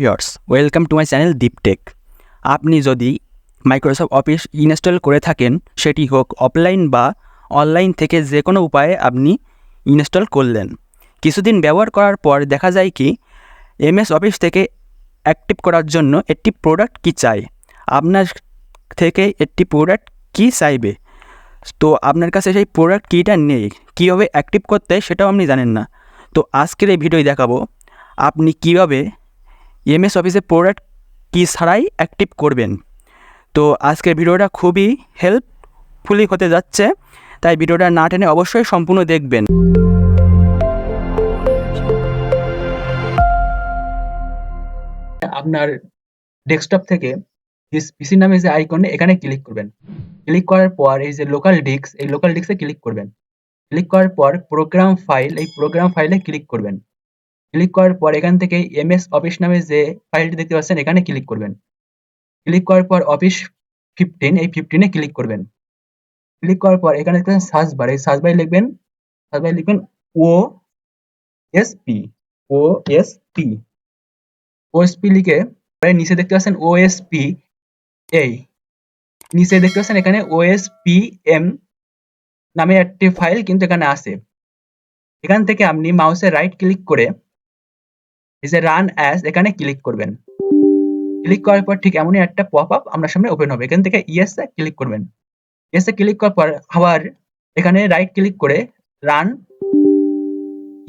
Viewers welcome to my channel Deeptech আপনি যদি Microsoft office install করে থাকেন, সেটি হোক অফলাইন বা অনলাইন থেকে যে কোনো উপায়ে আপনি ইনস্টল করলেন। কিছুদিন ব্যবহার করার পর দেখা যায় কি, এমএস অফিস থেকে অ্যাক্টিভ করার জন্য একটি প্রোডাক্ট কি চাই? আপনার থেকে একটি প্রোডাক্ট কি চাইবে? তো আপনার কাছে সেই প্রোডাক্ট কিটা নেই, কীভাবে অ্যাক্টিভ করতে সেটাও আপনি জানেন না। তো আজকের এই ভিডিও দেখাবো, আপনি কীভাবে এমএস অফিসে প্রোডাক্ট কি ছাড়াই অ্যাক্টিভ করবেন? তো আজকের ভিডিওটা খুবই হেল্পফুলি হতে যাচ্ছে, তাই ভিডিওটা না টেনে অবশ্যই সম্পূর্ণ দেখবেন। আপনার ডেস্কটপ থেকে পিসি নামে যে আইকনে এখানে ক্লিক করবেন। ক্লিক করার পর এই যে লোকাল ডিস্ক এই লোকাল ডিস্কে ক্লিক করবেন। ক্লিক করার পর প্রোগ্রাম ফাইল এই প্রোগ্রাম ফাইলে ক্লিক করবেন। ক্লিক করার পর এখান থেকে এমএস অফিস নামে যে ফাইলটি দেখতে পাচ্ছেন, এখানে ক্লিক করবেন। ক্লিক করার পর অফিস ফিফটিন এই ফিফটিনে ক্লিক করবেন। ক্লিক করার পর এখানে দেখতে সার্চ বার, এই সার্চ বারে লিখবেন, সার্চ বারে লিখবেন O S P O S P OSP লিখে পরে নিচে দেখতে পাচ্ছেন ওএসপি এই। নিচে দেখতে পাচ্ছেন এখানে ওএসপি এম নামে একটি ফাইল কিন্তু এখানে আছে। এখান থেকে আপনি মাউসে রাইট ক্লিক করে এই যে রান অ্যাজ এখানে ক্লিক করবেন। ক্লিক করার পর ঠিক এমনই একটা পপ আপ আপনার সামনে ওপেন হবে। এখান থেকে ইয়েস এ ক্লিক করবেন। ইয়েস এ ক্লিক করার পর, আবার এখানে রাইট ক্লিক করে রান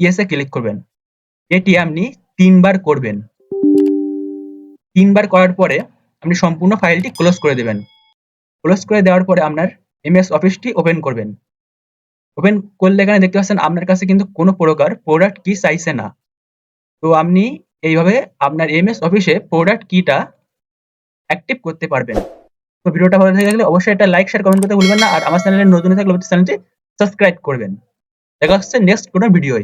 ইয়েস এ ক্লিক করবেন। এটি আপনি তিনবার করবেন। তিনবার করার পরে আপনি সম্পূর্ণ ফাইলটি ক্লোজ করে দেবেন। ক্লোজ করে দেওয়ার পরে আপনার এমএস অফিসটি ওপেন করবেন। ওপেন করলে এখানে দেখতে পাচ্ছেন আপনার কাছে কিন্তু কোনো প্রকার প্রোডাক্ট কি চাইছে না। তো আপনি এইভাবে আপনার এমএস অফিসে প্রোডাক্ট কিটা অ্যাক্টিভ করতে পারবেন। তো ভিডিওটা ভালো লেগে থাকলে অবশ্যই একটা লাইক শেয়ার কমেন্ট করতে ভুলবেন না। আর আমার চ্যানেলে নতুন থাকলে চ্যানেলটি সাবস্ক্রাইব করবেন। দেখা হচ্ছে নেক্সট কোনো ভিডিওয়